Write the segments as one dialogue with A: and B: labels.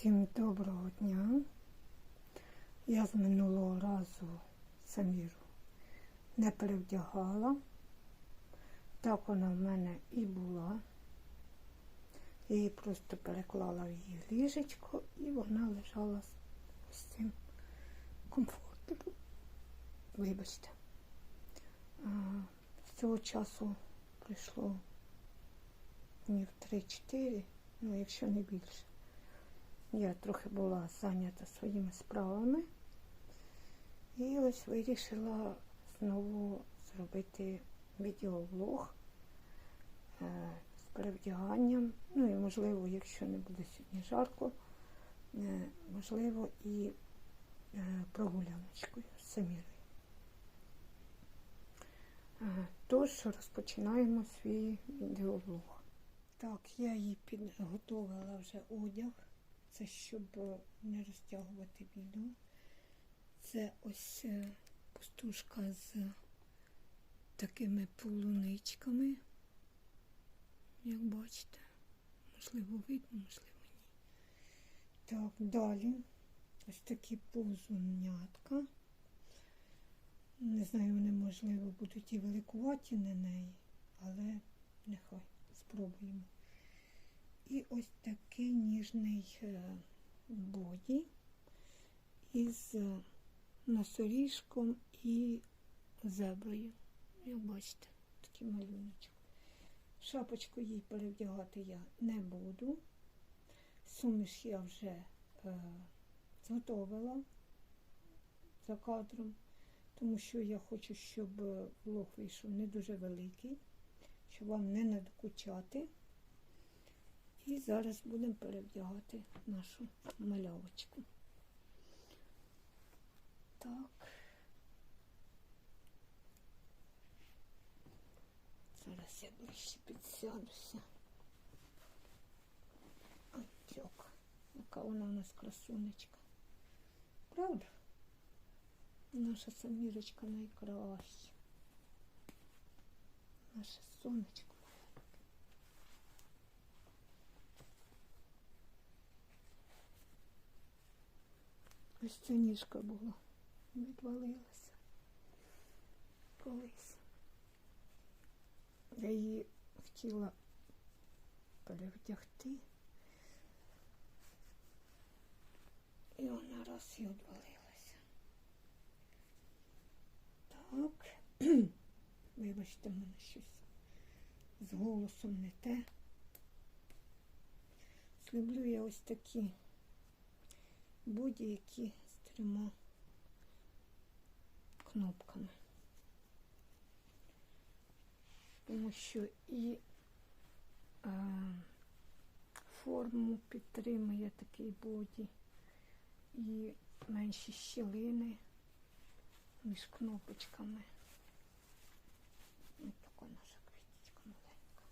A: Всім доброго дня. Я з минулого разу Саміру не перевдягала. Так вона в мене і була. Я її просто переклала в її ліжечко і вона лежала з цим комфортом. Вибачте. А, з цього часу пройшло днів 3-4, ну якщо не більше. Я трохи була зайнята своїми справами. І ось вирішила знову зробити відеоблог е, з перевдяганням. Ну і можливо, якщо не буде сьогодні жарко, е, можливо, і е, прогуляночкою з Самірою. Тож розпочинаємо свій відеоблог. Так, я їй підготовила вже одяг. Це щоб не розтягувати відео. Це ось е, пустушка з такими полуничками. Як бачите, можливо, видно, можливо, ні. Так, далі ось такі ползунятка. Не знаю, вони, можливо, будуть і великуваті на неї, але нехай спробуємо. І ось такий ніжний е, боді із е, носоріжком і зеброю. Як бачите, такий малюночок. Шапочку їй перевдягати я не буду. Суміш я вже е, зготовила за кадром, тому що я хочу, щоб влог вийшов не дуже великий, щоб вам не надокучати. І зараз будемо перевдягати нашу малявочку. Так. Зараз я ближче підсядуся. Отак. Яка вона у нас красунечка. Правда? Наша самірочка найкраща. Наше сонечко. Ось ця ніжка була, відвалилася колись. Я її хотіла перевдягти. І вона раз і відвалилася. Так. Вибачте, мене щось з голосом не те. Люблю я ось такі будь-які з трьома кнопками. Тому що і е, форму підтримує такий боді, і менші щілини між кнопочками. Ось така наша квіточка маленька.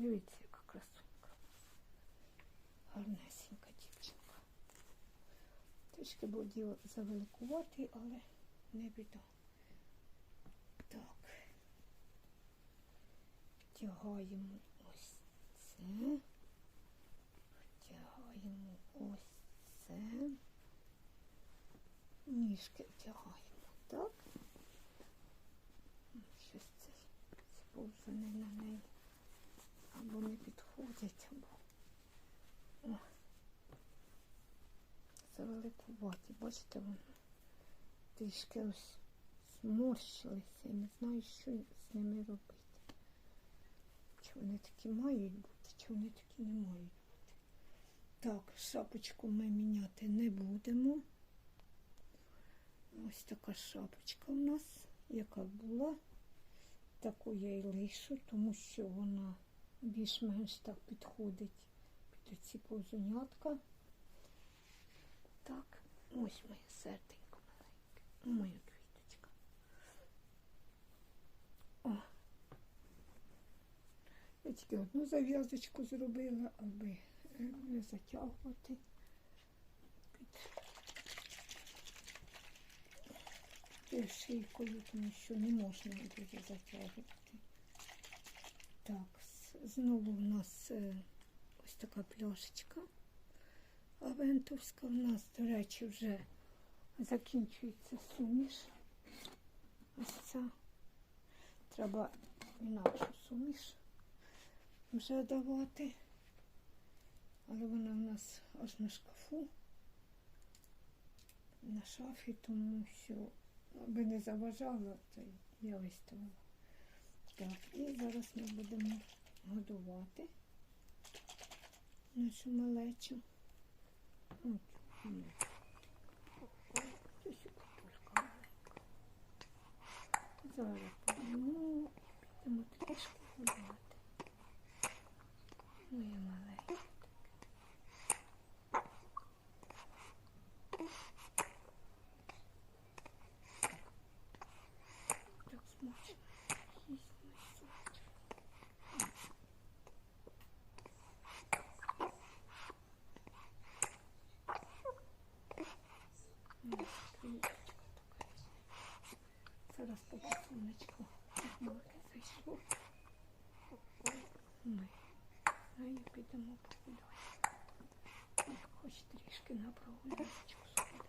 A: Дивіться, яка красунка. Гарнесенька дівчинка. Трішки буде завеликувати, але не біда. Так. Втягаємо ось це. Втягаємо ось це. Ніжки втягаємо, так? Щось це сповзане на неї не підходять, О, завеликуваті. Бачите, воно трішки ось зморщилися і не знаю, що з ними робити. Чи вони такі мають бути, чи вони такі не мають бути. Так, шапочку ми міняти не будемо. Ось така шапочка у нас, яка була. Таку я й лишу, тому що вона більш-менш так підходить під ці повзунятка. Так, ось моє серденько маленьке, моя квіточка. О. Я тільки одну зав'язочку зробила, аби е, не затягувати. Під, шийкою, тому що не можна дуже затягувати. Так, знову у нас е, ось така пляшечка. Авентовська у нас, до речі, вже закінчується суміш. Ось ця. Треба інакшу суміш вже давати. Але вона у нас аж на шкафу, на шафі, тому що аби не заважала, то я виставила. Так, і зараз ми будемо годувати нашу малечу. От. Зараз поїмо, підемо трішки годувати. Моя маленька. Зараз поки сонечко море зайшло. Ми нею підемо погуляти. Хоч трішки на прогуляночку сходимо.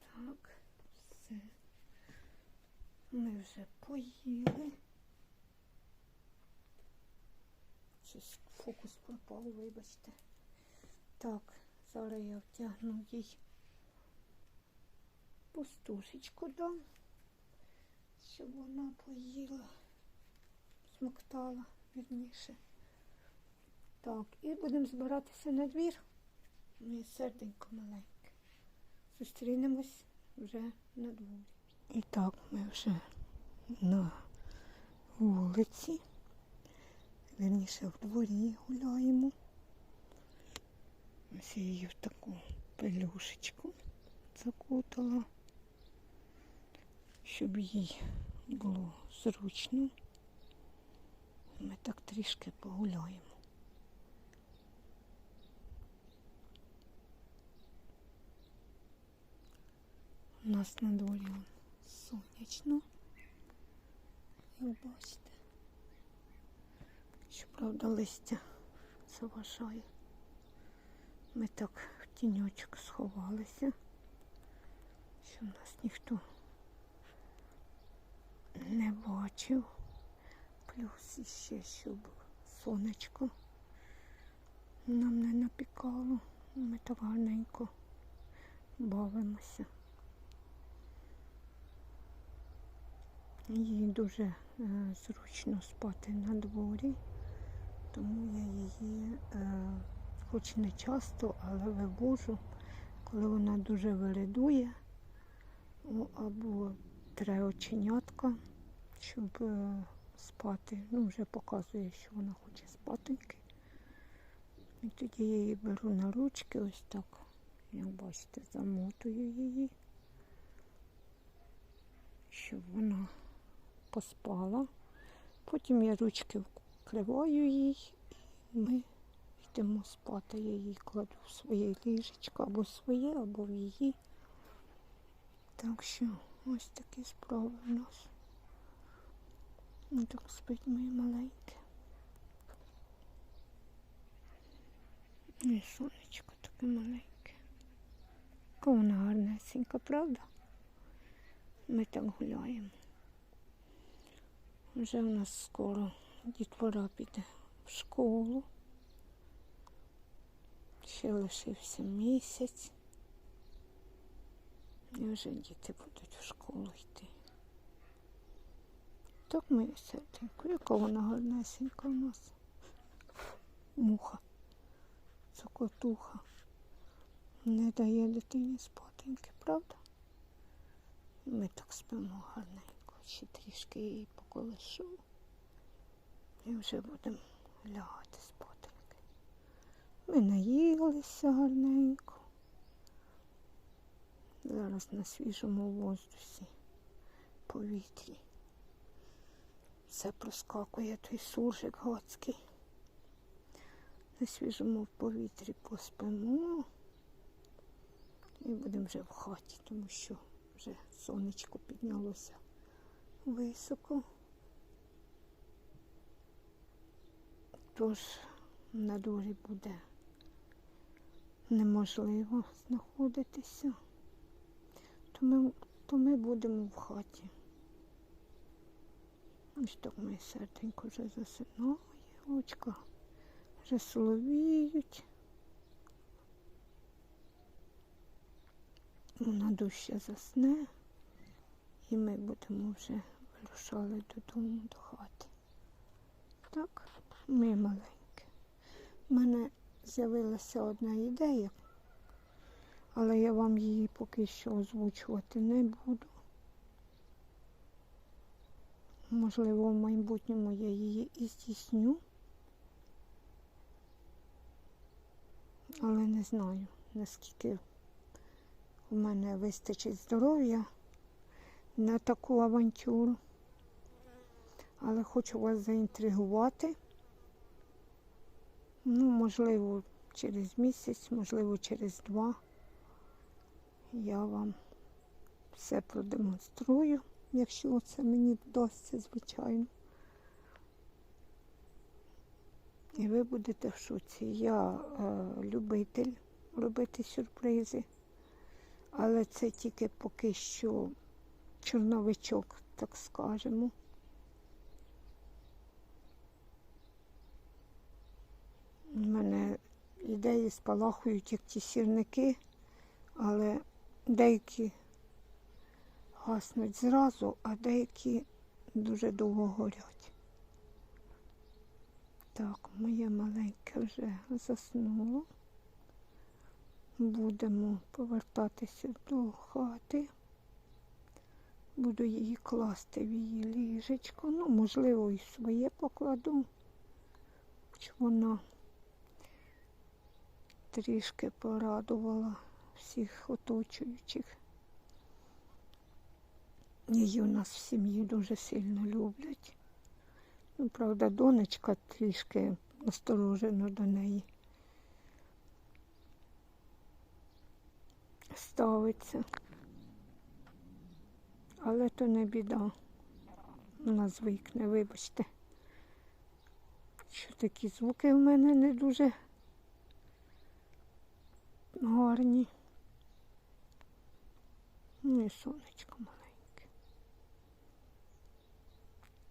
A: Так, все. Ми вже поїли. Щось фокус пропав, вибачте. Так, зараз я втягну їй пустушечку дам, щоб вона поїла, смоктала, вірніше. Так, і будемо збиратися на двір. Моє серденько маленьке. Зустрінемось вже на дворі. І так, ми вже на вулиці. Вірніше в дворі гуляємо. Ось я її в таку пелюшечку закутала, щоб їй було зручно. Ми так трішки погуляємо. У нас на дворі сонячно. Як бачите. Щоправда, листя заважає. Ми так в тіньочок сховалися, що нас ніхто не бачив. Плюс іще, щоб сонечко нам не напікало. Ми так гарненько бавимося. Їй дуже е, зручно спати на дворі, тому я її, е, хоч не часто, але вивожу, коли вона дуже виридує, або тре оченятка, щоб е, спати. Ну, вже показує, що вона хоче спатеньки. І тоді я її беру на ручки, ось так, як бачите, замотую її, щоб вона поспала. Потім я ручки вкриваю їй і ми йдемо спати. Я її кладу в своє ліжечко або своє, або в її. Так що ось такі справи в нас. Так спить моє маленьке. І сонечко таке маленьке. Яка вона гарнесенька, правда? Ми так гуляємо. Вже у нас скоро дітвора піде в школу. Ще лишився місяць. І вже діти будуть в школу йти. Так моє серденько, яка вона гарнесенька у нас. Муха. Цокотуха. Не дає дитині спатеньки, правда? Ми так спимо гарненько. Ще трішки її поколишу. І вже будемо лягати спатеньки. Ми наїлися гарненько. Зараз на свіжому воздусі, повітрі. Все проскакує той суржик гадський. На свіжому повітрі поспимо. І будемо вже в хаті, тому що вже сонечко піднялося високо. Тож на дворі буде неможливо знаходитися, то ми, то ми будемо в хаті. Ось так моє серденько вже засинає, очка вже соловіють. Вона дужче засне, і ми будемо вже вирушали додому до хати. Так, ми маленькі. У мене з'явилася одна ідея, але я вам її поки що озвучувати не буду. Можливо, в майбутньому я її і здійсню, але не знаю, наскільки у мене вистачить здоров'я на таку авантюру. Але хочу вас заінтригувати. Ну, можливо, через місяць, можливо, через два я вам все продемонструю, якщо це мені вдасться, звичайно. І ви будете в шоці. Я е, любитель робити сюрпризи, але це тільки поки що чорновичок, так скажемо. У мене ідеї спалахують, як ті сірники, але деякі гаснуть зразу, а деякі дуже довго горять. Так, моє маленьке вже заснуло. Будемо повертатися до хати. Буду її класти в її ліжечко. Ну, можливо, і своє покладу, хоч вона трішки порадувала всіх оточуючих. Її у нас в сім'ї дуже сильно люблять. Ну, правда, донечка трішки насторожено до неї ставиться. Але то не біда. Вона звикне, вибачте, що такі звуки в мене не дуже гарні. Ну і сонечко маленьке.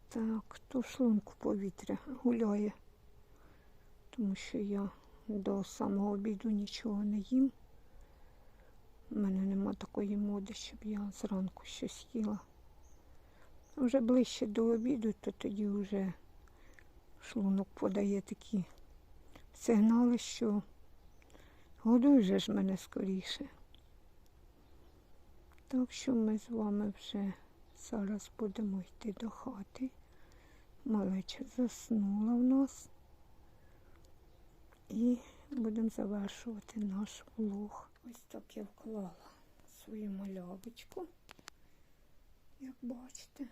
A: Так, то шлунку повітря гуляє, тому що я до самого обіду нічого не їм. У мене нема такої моди, щоб я зранку щось їла. Вже ближче до обіду, то тоді вже шлунок подає такі сигнали, що годуй же ж мене скоріше. Так що ми з вами вже зараз будемо йти до хати. Малеча заснула в нас. І будемо завершувати наш влог. Ось так я вклала свою малявочку, як бачите.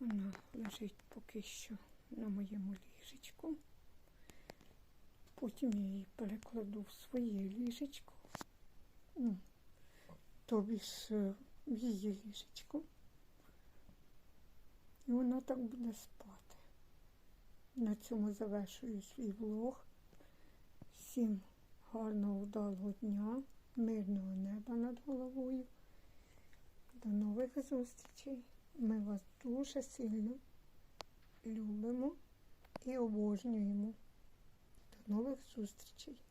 A: Вона лежить поки що на моєму ліжечку. Потім я її перекладу в своє ліжечко. Ну, тобі ж е, в її ліжечко. І вона так буде спати. На цьому завершую свій влог. Всім гарного вдалого дня, мирного неба над головою. До нових зустрічей. Ми вас дуже сильно любимо і обожнюємо. Нових зустрічей!